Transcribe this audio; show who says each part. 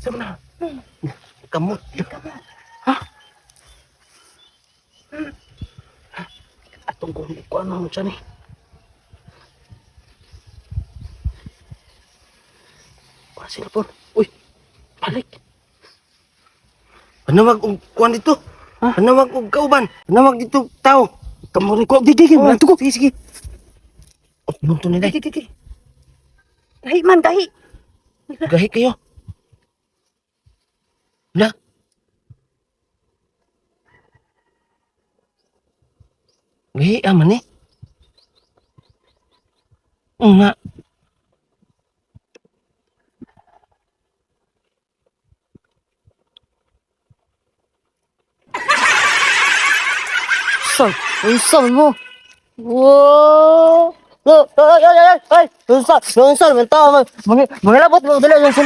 Speaker 1: Sebenar. Kemut. Kemut. Hah? Atong kung kuan mo siya ni. Pasil po. Uy. Balik. Panawag og kuan dito. Panawag og kauban. Panawag dito tao. Kamu rin ko. Di, di, di.
Speaker 2: Oh,
Speaker 1: ko. Sige, sige. Oh, bunto ni day.
Speaker 2: Di, di, di. Dahi man, dahi.
Speaker 1: Gahi kayo. Wala. Gahi aman eh. Oo nga.
Speaker 2: Saan? Unsan mo? Wow! Ay, ay, ay, ay, ay! Unsan? Unsan? Mga tao, mga, mga, mga labot mo dala yung!